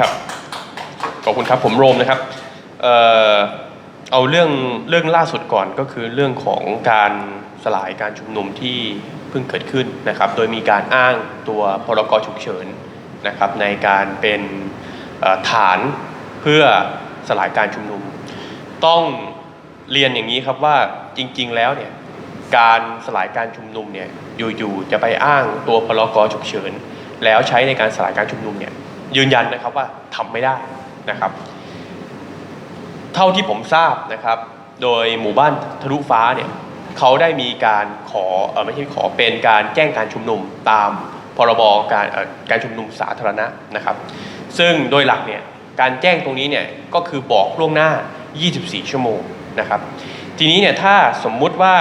ครับขอบคุณครับผมโรมนะครับเอ่อเอาเรื่องเรื่องล่าสุดก่อนก็คือเรื่องของการสลายการชุมนุมที่เพิ่งเกิดขึ้นนะครับ โดยมีการอ้างตัวพรกฉุกเฉินนะครับ ในการเป็นฐานเพื่อสลายการชุมนุม ต้องเรียนอย่างนี้ครับว่าจริง ๆ แล้วเนี่ยการสลายการชุมนุมเนี่ยอยู่ๆจะไปอ้างตัวพรกฉุกเฉิน แล้วใช้ในการสลายการชุมนุมเนี่ย ยืนยันนะครับว่าทำไม่ได้นะครับ เท่าที่ผมทราบนะครับ โดยหมู่บ้านทะลุฟ้าเนี่ยเขาได้มีการขอเออไม่ใช่ขอเป็นการแจ้งการชุมนุมตามพรบการการชุมนุมสาธารณะนะครับ ซึ่งโดยหลักเนี่ยการแจ้งตรงนี้เนี่ยก็คือบอกล่วงหน้า 24 ชั่วโมงนะครับ ทีนี้เนี่ยถ้าสมมุติว่า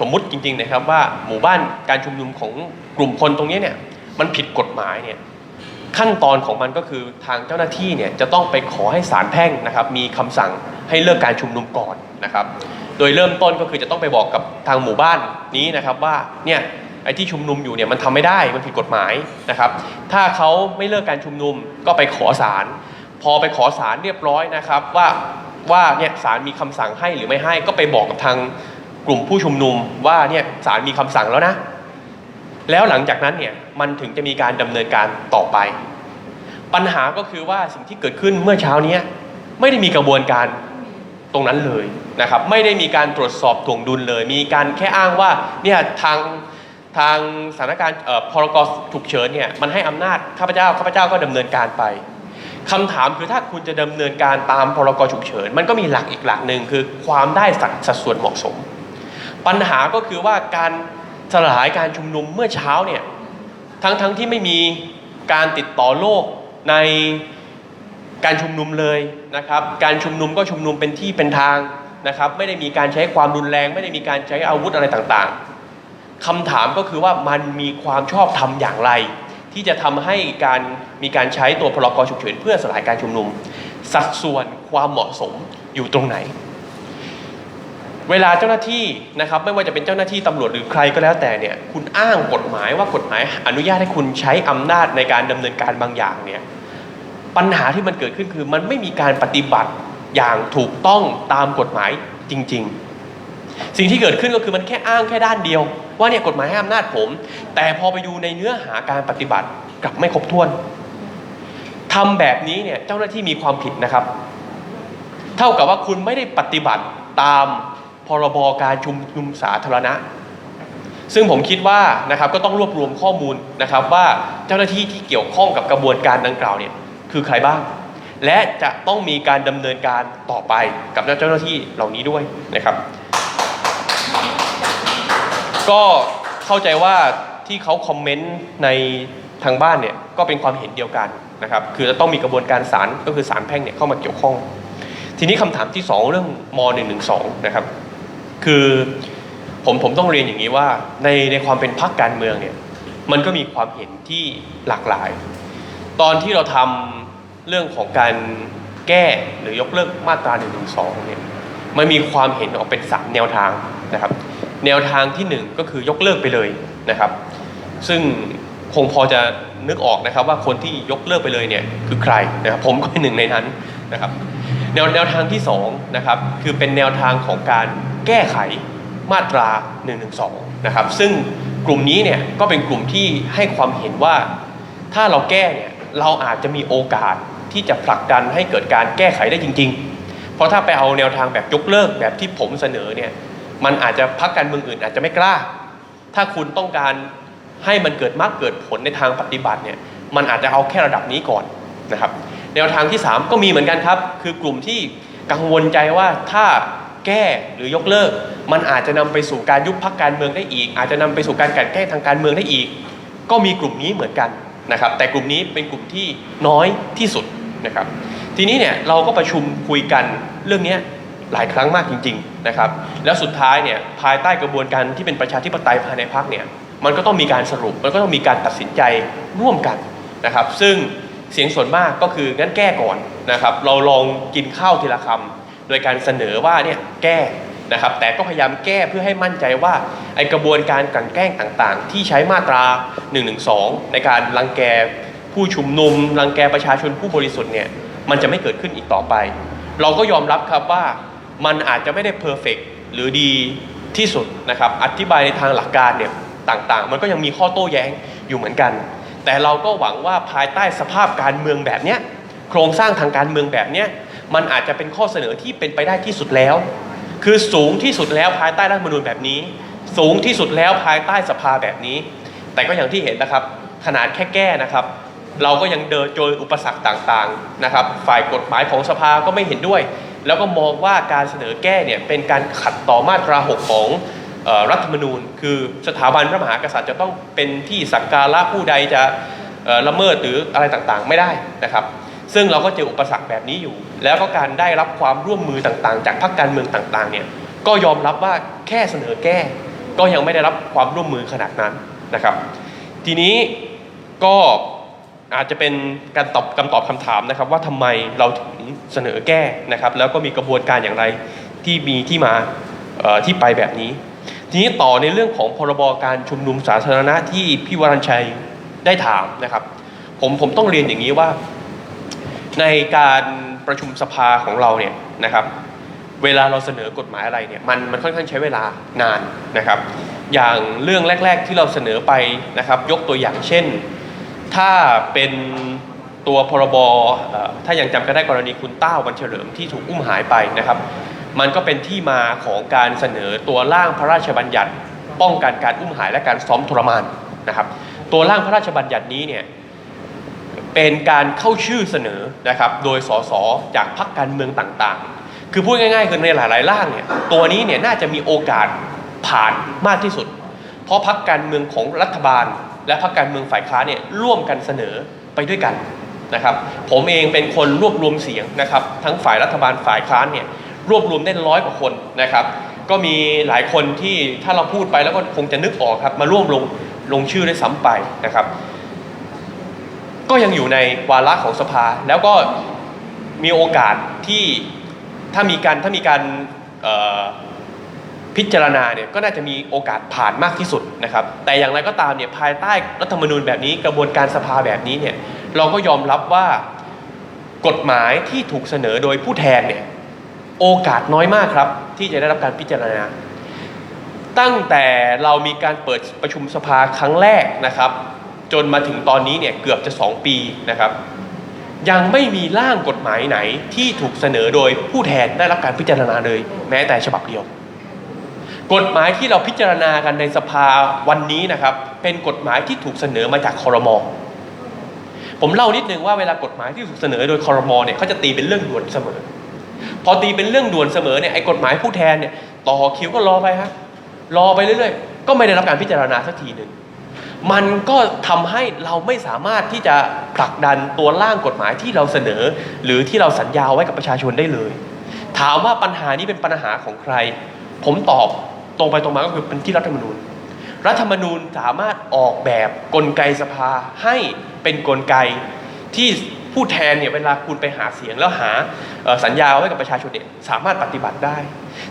สมมุติจริงๆนะครับว่าหมู่บ้านการชุมนุมของกลุ่มคนตรงนี้เนี่ยมันผิดกฎหมายเนี่ย ขั้นตอนของมันก็คือทางเจ้าหน้าที่เนี่ยจะต้องไปขอให้ศาลแพ่งนะครับ มีคำสั่งให้เลิกการชุมนุมก่อนนะครับ โดยเริ่มต้นก็คือจะต้องไปบอกกับทางหมู่บ้านนี้นะครับว่าเนี่ยไอ้ที่ชุมนุมอยู่เนี่ยมันทำไม่ได้มันผิดกฎหมายนะครับ ถ้าเขาไม่เลิกการชุมนุมก็ไปขอศาลพอไปขอศาลเรียบร้อยนะครับว่าว่าเนี่ยศาลมีคำสั่งให้หรือไม่ให้ก็ไปบอกกับทางกลุ่มผู้ชุมนุมว่าเนี่ยศาลมีคำสั่งแล้วนะ แล้วหลังจากนั้นเนี่ยมันถึงจะมีการดำเนินการต่อไป ปัญหาก็คือว่าสิ่งที่เกิดขึ้นเมื่อเช้านี้ไม่ได้มีกระบวนการตรงนั้นเลยนะครับไม่ได้มีการตรวจสอบถ่วงดุลเลย มีการแค่อ้างว่าเนี่ยทางทางสถานการณ์เอ่อพรกฉุกเฉินเนี่ยมันให้อำนาจข้าพเจ้าข้าพเจ้าก็ดำเนินการไปคำถามคือถ้าคุณจะดำเนินการตามพรกฉุกเฉิน มันก็มีหลักอีกหลักหนึ่งคือความได้สัดส่วนเหมาะสม ปัญหาก็คือว่าการ สลายการชุมนุมเมื่อเช้าเนี่ยทั้งทั้งที่ไม่มีการติดต่อโลกในการชุมนุมเลยนะครับ การชุมนุมก็ชุมนุมเป็นที่เป็นทางนะครับ ไม่ได้มีการใช้ความรุนแรง ไม่ได้มีการใช้อาวุธอะไรต่างๆคำถามก็คือว่ามันมีความชอบธรรมอย่างไร ที่จะทำให้การมีการใช้ตัวพรกฉุกเฉินเพื่อสลายการชุมนุม สัดส่วนความเหมาะสมอยู่ตรงไหน เวลาเจ้าหน้าที่นะครับไม่ว่าจะเป็นเจ้าหน้าที่ตำรวจหรือใครก็แล้วแต่เนี่ยคุณอ้างกฎหมายว่ากฎหมายอนุญาตให้คุณใช้อำนาจในการดำเนินการบางอย่างเนี่ยปัญหาที่มันเกิดขึ้นคือมันไม่มีการปฏิบัติอย่างถูกต้องตามกฎหมายจริง ๆ สิ่งที่เกิดขึ้นก็คือมันแค่อ้างแค่ด้านเดียว ว่าเนี่ยกฎหมายให้อำนาจผม แต่พอไปดูในเนื้อหาการปฏิบัติกลับไม่ครบถ้วนทำแบบนี้เนี่ยเจ้าหน้าที่มีความผิดนะครับ เท่ากับว่าคุณไม่ได้ปฏิบัติตาม พรบการชุมนุมสาธารณะ ซึ่งผมคิดว่านะครับก็ต้องรวบรวมข้อมูลนะครับว่าเจ้าหน้าที่ที่เกี่ยวข้องกับกระบวนการดังกล่าวเนี่ยคือใครบ้าง และจะต้องมีการดำเนินการต่อไปกับเจ้าหน้าที่เหล่านี้ด้วยนะครับ ก็เข้าใจว่าที่เขาคอมเมนต์ในทางบ้านเนี่ยก็เป็นความเห็นเดียวกันนะครับคือจะต้องมีกระบวนการศาลก็คือศาลแพ่งเนี่ยเข้ามาเกี่ยวข้อง ทีนี้คำถามที่ 2 เรื่องม .112 นะครับ คือผมผมต้องเรียนอย่างนี้ว่าในในความเป็นพรรคการเมืองเนี่ยมันก็มีความเห็นที่หลากหลาย ตอนที่เราทำเรื่องของการแก้หรือยกเลิกมาตรา1นึเนี่ยมันมีความเห็นออกเป็นสามแนวทางนะครับแนวทางที่หนึ่งก็คือยกเลิกไปเลยนะครับ ซึ่งคงพอจะนึกออกนะครับว่าคนที่ยกเลิกไปเลยเนี่ยคือใครนะครับผมก็เป็นหนึ่งในนั้นนะครับแนวแนวทางที่2นะครับคือเป็นแนวทางของการ แก้ไขมาตรา1นึนะครับ ซึ่งกลุ่มนี้เนี่ยก็เป็นกลุ่มที่ให้ความเห็นว่า ถ้าเราแก้เนี่ยเราอาจจะมีโอกาสที่จะผลักดันให้เกิดการแก้ไขได้จริง ๆ เพราะถ้าไปเอาแนวทางแบบยกเลิกแบบที่ผมเสนอเนี่ยมันอาจจะพักการเมืองอื่นอาจจะไม่กล้า ถ้าคุณต้องการให้มันเกิดมากเกิดผลในทางปฏิบัติเนี่ยมันอาจจะเอาแค่ระดับนี้ก่อนนะครับ แนวทางที่ 3 ก็มีเหมือนกันครับ คือกลุ่มที่กังวลใจว่าถ้า แก้หรือยกเลิก มันอาจจะนำไปสู่การยุบพักการเมืองได้อีก อาจจะนำไปสู่การกลันแกล้งทางการเมืองได้อีก ก็มีกลุ่มนี้เหมือนกันนะครับ แต่กลุ่มนี้เป็นกลุ่มที่น้อยที่สุดนะครับ ทีนี้เนี่ยเราก็ประชุมคุยกันเรื่องนี้หลายครั้งมากจริง ๆนะครับ แล้วสุดท้ายเนี่ยภายใต้กระบวนการที่เป็นประชาธิปไตยภายในพักเนี่ยมันก็ต้องมีการสรุปมันก็ต้องมีการตัดสินใจร่วมกันนะครับ ซึ่งเสียงส่วนมากก็คืองั้นแก้ก่อนนะครับ เราลองกินข้าวทีละคำ โดยการเสนอว่าเนี่ยแก้นะครับแต่ก็พยายามแก้เพื่อให้มั่นใจว่าไอกระบวนการกลั่นแกล้งต่างๆ ที่ใช้มาตรา1นึในการรังแกผู้ชุมนุม รังแกประชาชนผู้บริสุทธิ์เนี่ยมันจะไม่เกิดขึ้นอีกต่อไป เราก็ยอมรับครับว่ามันอาจจะไม่ได้เพอร์เฟกหรือดีที่สุดนะครับอธิบายในทางหลักการเนี่ยต่างๆ มันก็ยังมีข้อโต้แย้งอยู่เหมือนกัน แต่เราก็หวังว่าภายใต้สภาพการเมืองแบบเนี้ยโครงสร้างทางการเมืองแบบเนี้ย มันอาจจะเป็นข้อเสนอที่เป็นไปได้ที่สุดแล้ว คือสูงที่สุดแล้วภายใต้รัฐธรรมนูญแบบนี้ สูงที่สุดแล้วภายใต้สภาแบบนี้ แต่ก็อย่างที่เห็นนะครับ ขนาดแค่แก้นะครับ เราก็ยังเดินโจยอุปสรรคต่างๆนะครับ ฝ่ายกฎหมายของสภาก็ไม่เห็นด้วย แล้วก็มองว่าการเสนอแก้เนี่ยเป็นการขัดต่อมาตรา6ของออรัฐธรรมนูญ คือสถาบันพระมหากษัตริย์จะต้องเป็นที่สักการะผู้ใดจะละเมิดหรืออะไรต่างๆ ไม่ได้นะครับ ซึ่งเราก็เจออุปสรรคแบบนี้อยู่ แล้วก็การได้รับความร่วมมือต่างๆ จากพรรคการเมืองต่างๆเนี่ยก็ยอมรับว่าแค่เสนอแก้ ก็ยังไม่ได้รับความร่วมมือขนาดนั้นนะครับ ทีนี้ก็อาจจะเป็นการตอบคำตอบคำถามนะครับ ว่าทำไมเราถึงเสนอแก้นะครับ แล้วก็มีกระบวนการอย่างไรที่มีที่มาที่ไปแบบนี้ ทีนี้ต่อในเรื่องของพรบการชุมนุมสาธารณะที่พี่วรัญชัยได้ถามนะครับ ผมผมต้องเรียนอย่างนี้ว่า ในการประชุมสภาของเราเนี่ยนะครับ เวลาเราเสนอกฎหมายอะไรเนี่ยมันมันค่อนข้างใช้เวลานานนะครับ อย่างเรื่องแรก ๆ ที่เราเสนอไปนะครับ ยกตัวอย่างเช่น ถ้าเป็นตัวพรบเอ่อถ้ายังจำกันได้กรณีคุณต้าวันเฉลิมที่ถูกอุ้มหายไปนะครับ มันก็เป็นที่มาของการเสนอตัวร่างพระราชบัญญัติ ป้องกันการอุ้มหายและการซ้อมทรมานนะครับ ตัวร่างพระราชบัญญัตินี้เนี่ย เป็นการเข้าชื่อเสนอนะครับโดยสสจากพรรคการเมืองต่างๆ คือพูดง่ายๆคือในหลายๆร่างเนี่ยตัวนี้เนี่ยน่าจะมีโอกาสผ่านมากที่สุด เพราะพรรคการเมืองของรัฐบาล และพรรคการเมืองฝ่ายค้านเนี่ยร่วมกันเสนอไปด้วยกันนะครับผมเองเป็นคนรวบรวมเสียงนะครับทั้งฝ่ายรัฐบาลฝ่ายค้านเนี่ยรวบรวมได้ร้อยกว่าคนนะครับก็มีหลายคนที่ถ้าเราพูดไปแล้วก็คงจะนึกออกครับมาร่วมลงลงชื่อได้ซ้ำไปนะครับ ก็ยังอยู่ในวาระของสภา แล้วก็มีโอกาสที่ถ้ามีการถ้ามีการพิจารณาเนี่ยก็น่าจะมีโอกาสผ่านมากที่สุดนะครับ แต่อย่างไรก็ตามเนี่ยภายใต้รัฐธรรมนูญแบบนี้กระบวนการสภาแบบนี้เนี่ยเราก็ยอมรับว่ากฎหมายที่ถูกเสนอโดยผู้แทนเนี่ยโอกาสน้อยมากครับ ที่จะได้รับการพิจารณา ตั้งแต่เรามีการเปิดประชุมสภาครั้งแรกนะครับ จนมาถึงตอนนี้เนี่ยเกือบจะ 2 ปีนะครับ ยังไม่มีร่างกฎหมายไหนที่ถูกเสนอโดยผู้แทนได้รับการพิจารณาเลย แม้แต่ฉบับเดียว กฎหมายที่เราพิจารณากันในสภาวันนี้นะครับ เป็นกฎหมายที่ถูกเสนอมาจากคอรมอผมเล่านิดนึงว่าเวลากฎหมายที่ถูกเสนอโดยคอรมอเนี่ยเขาจะตีเป็นเรื่องด่วนเสมอ พอตีเป็นเรื่องด่วนเสมอเนี่ยไอ้กฎหมายผู้แทนเนี่ยต่อคิวก็รอไปฮะรอไปเรื่อยๆ ก็ไม่ได้รับการพิจารณาสักทีหนึ่ง มันก็ทำให้เราไม่สามารถที่จะผลักดันตัวร่างกฎหมายที่เราเสนอ หรือที่เราสัญญาไว้กับประชาชนได้เลย ถามว่าปัญหานี้เป็นปัญหาของใคร ผมตอบตรงไปตรงมาก็คือเป็นที่รัฐธรรมนูญ รัฐธรรมนูญสามารถออกแบบกลไกสภาให้เป็นกลไกที่ผู้แทนเนี่ยเวลาคุณไปหาเสียงแล้วหาสัญญาไว้กับประชาชนเนี่ยสามารถปฏิบัติได้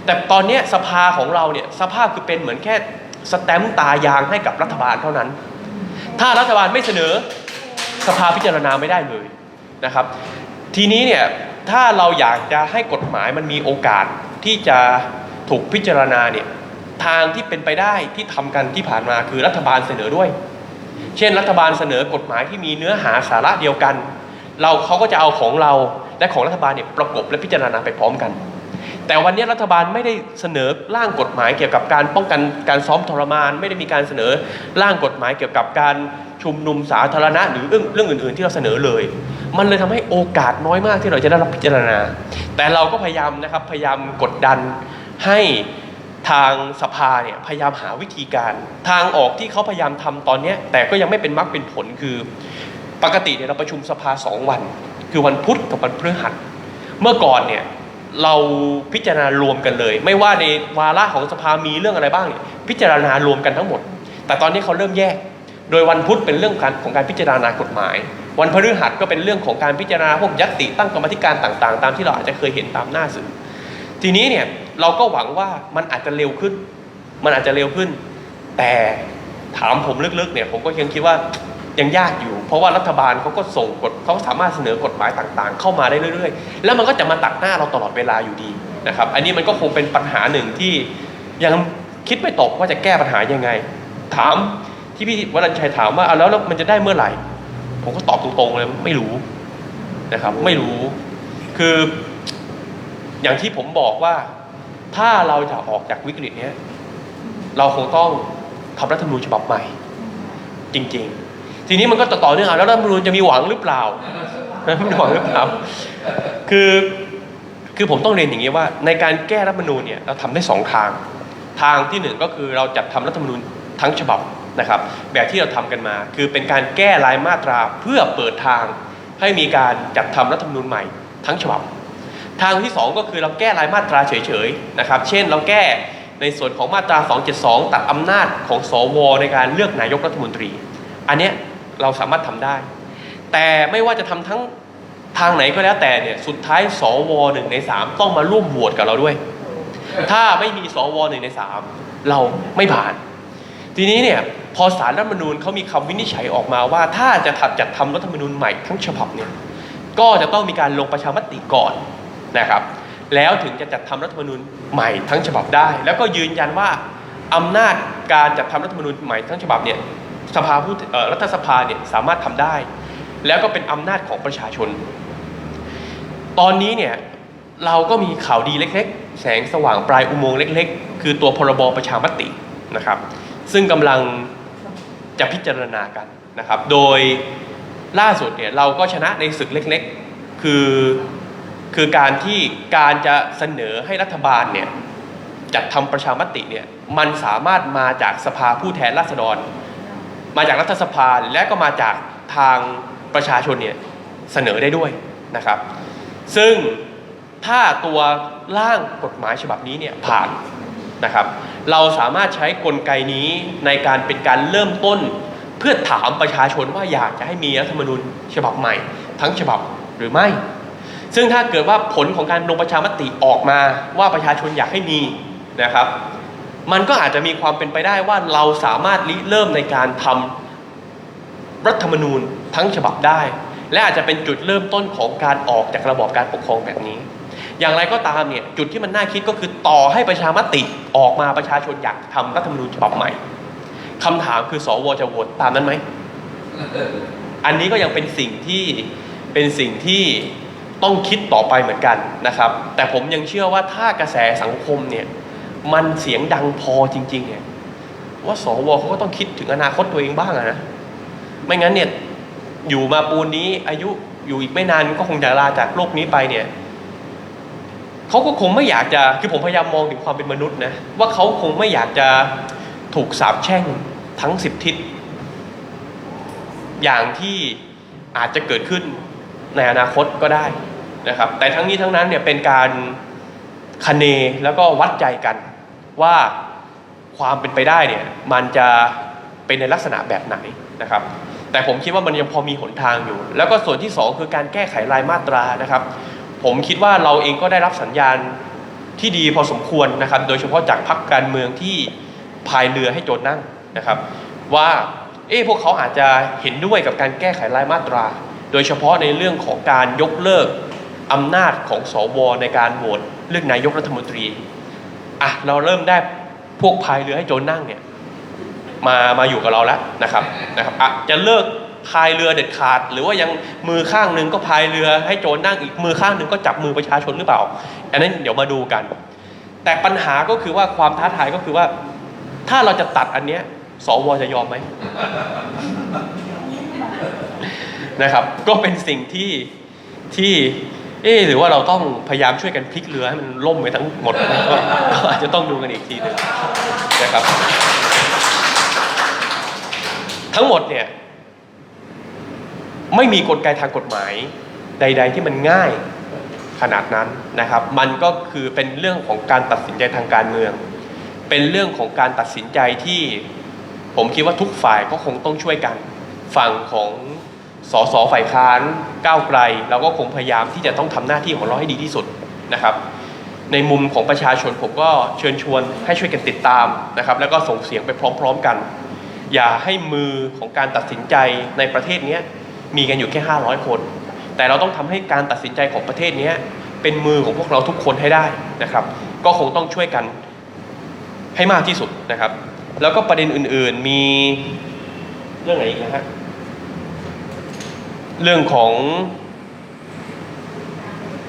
แต่ตอนนี้สภาของเราเนี่ยสภาพคือเป็นเหมือนแค่สแตมป์ตายางให้กับรัฐบาลเท่านั้น ถ้ารัฐบาลไม่เสนอสภาพิจารณาไม่ได้เลยนะครับ ทีนี้เนี่ยถ้าเราอยากจะให้กฎหมายมันมีโอกาสที่จะถูกพิจารณาเนี่ยทางที่เป็นไปได้ที่ทำกันที่ผ่านมาคือรัฐบาลเสนอด้วย เช่นรัฐบาลเสนอกฎหมายที่มีเนื้อหาสาระเดียวกัน เราเขาก็จะเอาของเราและของรัฐบาลเนี่ยประกบและพิจารณาไปพร้อมกัน แต่วันนี้รัฐบาลไม่ได้เสนอร่างกฎหมายเกี่ยวกับการป้องกันการซ้อมทรมาน ไม่ได้มีการเสนอร่างกฎหมายเกี่ยวกับการชุมนุมสาธารณะหรือเรื่องเรื่องอื่น ๆ ที่เราเสนอเลย มันเลยทำให้โอกาสน้อยมากที่เราจะได้รับพิจารณา แต่เราก็พยายามนะครับพยายามกดดันให้ทางสภาเนี่ยพยายามหาวิธีการทางออกที่เขาพยายามทำตอนนี้แต่ก็ยังไม่เป็นมรรคเป็นผลคือ ปกติเนี่ยเราประชุมสภาสองวัน คือวันพุธกับวันพฤหัส เมื่อก่อนเนี่ย เราพิจารณารวมกันเลย ไม่ว่าในวาระของสภามีเรื่องอะไรบ้างเนี่ยพิจารณารวมกันทั้งหมด แต่ตอนนี้เขาเริ่มแยก โดยวันพุธเป็นเรื่องการของการพิจารณากฎหมาย วันพฤหัสก็เป็นเรื่องของการพิจารณาพวกยัตติตั้งกรรมธิการต่าง ๆ ตามที่เราอาจจะเคยเห็นตามหน้าสื่อ ทีนี้เนี่ยเราก็หวังว่ามันอาจจะเร็วขึ้น มันอาจจะเร็วขึ้น แต่ถามผมลึกๆเนี่ยผมก็ยังคิดว่า ยังยากอยู่ เพราะว่ารัฐบาลเขาก็ส่งกฎเขาสามารถเสนอกฎหมายต่างๆ เข้ามาได้เรื่อยๆ แล้วมันก็จะมาตัดหน้าเราตลอดเวลาอยู่ดีนะครับ อันนี้มันก็คงเป็นปัญหาหนึ่งที่ยังคิดไม่ตกว่าจะแก้ปัญหายังไง ถามที่พี่วรัญชัยถามว่าเอาแล้วแล้วมันจะได้เมื่อไหร่ ผมก็ตอบตรงๆเลยไม่รู้นะครับ ไม่รู้คืออย่างที่ผมบอกว่าถ้าเราจะออกจากวิกฤตเนี้ยเราคงต้องทำรัฐธรรมนูญฉบับใหม่ จริง ๆ ทีนี้มันก็ต่อเนื่องเอาแล้วรัฐธรรมนูญจะมีหวังหรือเปล่ามีหวังหรือเปล่าคือคือผมต้องเรียนอย่างนี้ว่า ในการแก้รัฐธรรมนูญเนี่ยเราทำได้สองทาง ทางที่หนึ่งก็คือเราจัดทำรัฐธรรมนูญทั้งฉบับนะครับแบบที่เราทำกันมา คือเป็นการแก้รายมาตราเพื่อเปิดทางให้มีการจัดทำรัฐธรรมนูญใหม่ทั้งฉบับ ทางที่ 2 ก็คือเราแก้รายมาตราเฉยๆนะครับ เช่นเราแก้ในส่วนของมาตรา 272 ตัดอำนาจของสวในการเลือกนายกรัฐมนตรี อันเนี้ย เราสามารถทำได้ แต่ไม่ว่าจะทำทั้งทางไหนก็แล้วแต่เนี่ยสุดท้ายสวหนึ่งในสามต้องมาร่วมโหวตกับเราด้วย ถ้าไม่มีสวหนึ่งในสามเราไม่ผ่าน ทีนี้เนี่ยพอสารรัฐธรรมนูญเขามีคำวินิจฉัยออกมาว่า ถ้าจะถัดจัดทำรัฐธรรมนูญใหม่ทั้งฉบับเนี่ยก็จะต้องมีการลงประชามติก่อนนะครับ แล้วถึงจะจัดทำรัฐธรรมนูญใหม่ทั้งฉบับได้ แล้วก็ยืนยันว่าอำนาจการจัดทำรัฐธรรมนูญใหม่ทั้งฉบับเนี่ย สภาผู้รัฐสภาเนี่ยสามารถทำได้ แล้วก็เป็นอำนาจของประชาชน ตอนนี้เนี่ยเราก็มีข่าวดีเล็กๆ แสงสว่างปลายอุโมงค์เล็ก ๆ คือตัวพรบประชามตินะครับ ซึ่งกำลังจะพิจารณากันนะครับ โดยล่าสุดเนี่ยเราก็ชนะในศึกเล็กๆ คือคือการที่การจะเสนอให้รัฐบาลเนี่ยจัดทำประชามติเนี่ยมันสามารถมาจากสภาผู้แทนราษฎร มาจากรัฐสภาและก็มาจากทางประชาชนเนี่ยเสนอได้ด้วยนะครับ ซึ่งถ้าตัวร่างกฎหมายฉบับนี้เนี่ยผ่านนะครับ เราสามารถใช้กลไกนี้ในการเป็นการเริ่มต้น เพื่อถามประชาชนว่าอยากจะให้มีรัฐธรรมนูญฉบับใหม่ ทั้งฉบับหรือไม่ ซึ่งถ้าเกิดว่าผลของการลงประชามติออกมาว่าประชาชนอยากให้มีนะครับ มันก็อาจจะมีความเป็นไปได้ว่าเราสามารถริเริ่มในการทำรัฐธรรมนูญทั้งฉบับได้ และอาจจะเป็นจุดเริ่มต้นของการออกจากระบอบการปกครองแบบนี้ อย่างไรก็ตามเนี่ยจุดที่มันน่าคิดก็คือต่อให้ประชามติออกมาประชาชนอยากทำรัฐธรรมนูญฉบับใหม่คำถามคือสวจะโหวตตามนั้นไหมอันนี้ก็ยังเป็นสิ่งที่เป็นสิ่งที่ต้องคิดต่อไปเหมือนกันนะครับ แต่ผมยังเชื่อว่าถ้ากระแสสังคมเนี่ย มันเสียงดังพอจริงๆเนี่ยว่าสวเขาก็ต้องคิดถึงอนาคตตัวเองบ้างนะไม่งั้นเนี่ยอยู่มาปูนนี้อายุอยู่อีกไม่นานก็คงจะลาจากโลกนี้ไปเนี่ยเขาก็คงไม่อยากจะคือผมพยายามมองถึงความเป็นมนุษย์นะว่าเขาคงไม่อยากจะถูกสาปแช่งทั้งสิบทิศ อย่างที่อาจจะเกิดขึ้นในอนาคตก็ได้นะครับ แต่ทั้งนี้ทั้งนั้นเนี่ยเป็นการ คะเนแล้วก็วัดใจกันว่าความเป็นไปได้เนี่ยมันจะเป็นในลักษณะแบบไหนนะครับ แต่ผมคิดว่ามันยังพอมีหนทางอยู่ แล้วก็ส่วนที่สองคือการแก้ไขรายมาตรานะครับ ผมคิดว่าเราเองก็ได้รับสัญญาณที่ดีพอสมควรนะครับ โดยเฉพาะจากพรรคการเมืองที่พายเรือให้โจรนั่งนะครับ ว่าเอ๊พวกเขาอาจจะเห็นด้วยกับการแก้ไขรายมาตรา โดยเฉพาะในเรื่องของการยกเลิก อำนาจของสวในการโหวตเลือกนายกรัฐมนตรีอะเราเริ่มได้พวกพายเรือให้โจรนั่งเนี่ยมามาอยู่กับเราแล้วนะครับนะครับอะจะเลิกพายเรือเด็ดขาด หรือว่ายังมือข้างหนึ่งก็พายเรือให้โจรนั่งอีกมือข้างหนึ่งก็จับมือประชาชนหรือเปล่า อันนั้นเดี๋ยวมาดูกัน แต่ปัญหาก็คือว่าความท้าทายก็คือว่า ถ้าเราจะตัดอันเนี้ยสวจะยอมไหมนะครับ ก็เป็นสิ่งที่ที่ เอ๊หรือว่าเราต้องพยายามช่วยกันพลิกเรือให้มันล่มไปทั้งหมดก็อาจจะต้องดูกันอีกทีหนึ่งนะครับ ทั้งหมดเนี่ยไม่มีกลไกทางกฎหมายใด ๆ ที่มันง่ายขนาดนั้นนะครับ มันก็คือเป็นเรื่องของการตัดสินใจทางการเมือง เป็นเรื่องของการตัดสินใจที่ผมคิดว่าทุกฝ่ายก็คงต้องช่วยกัน ฝั่งของ สสฝ่ายค้านก้าวไกล เราก็คงพยายามที่จะต้องทำหน้าที่ของเราให้ดีที่สุดนะครับ ในมุมของประชาชนผมก็เชิญชวนให้ช่วยกันติดตามนะครับ แล้วก็ส่งเสียงไปพร้อม ๆกัน อย่าให้มือของการตัดสินใจในประเทศนี้มีกันอยู่แค่ 500 คน แต่เราต้องทำให้การตัดสินใจของประเทศนี้เป็นมือของพวกเราทุกคนให้ได้นะครับ ก็คงต้องช่วยกันให้มากที่สุดนะครับ แล้วก็ประเด็นอื่นๆมีเรื่องไหนอีกนะฮะ เรื่องของ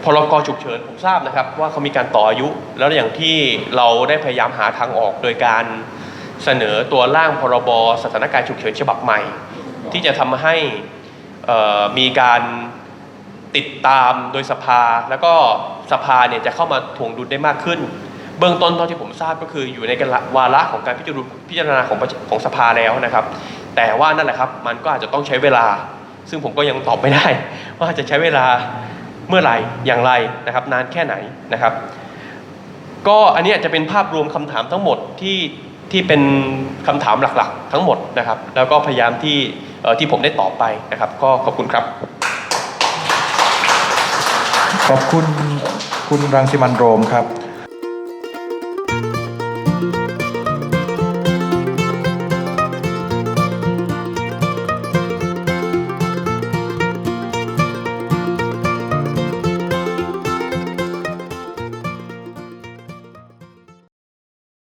พรกฉุกเฉินผมทราบนะครับ ว่าเขามีการต่ออายุ แล้วอย่างที่เราได้พยายามหาทางออกโดยการเสนอตัวร่างพรบสถานการณ์ฉุกเฉินฉบับใหม่ ที่จะทำให้มีการติดตามโดยสภา แล้วก็สภาเนี่ยจะเข้ามาทวงดุลได้มากขึ้น เบื้องต้นเท่าที่ผมทราบก็คืออยู่ในวาระของการพิจารณาของของสภาแล้วนะครับ แต่ว่านั่นแหละครับมันก็อาจจะต้องใช้เวลา ซึ่งผมก็ยังตอบไม่ได้ ว่าจะใช้เวลาเมื่อไหร่อย่างไรนะครับ นานแค่ไหนนะครับ ก็อันนี้จะเป็นภาพรวมคำถามทั้งหมดที่ที่เป็นคำถามหลักๆ ทั้งหมดนะครับ แล้วก็พยายามที่ที่ผมได้ตอบไปนะครับ ก็ขอบคุณครับ ขอบคุณคุณรังสิมันโรมครับ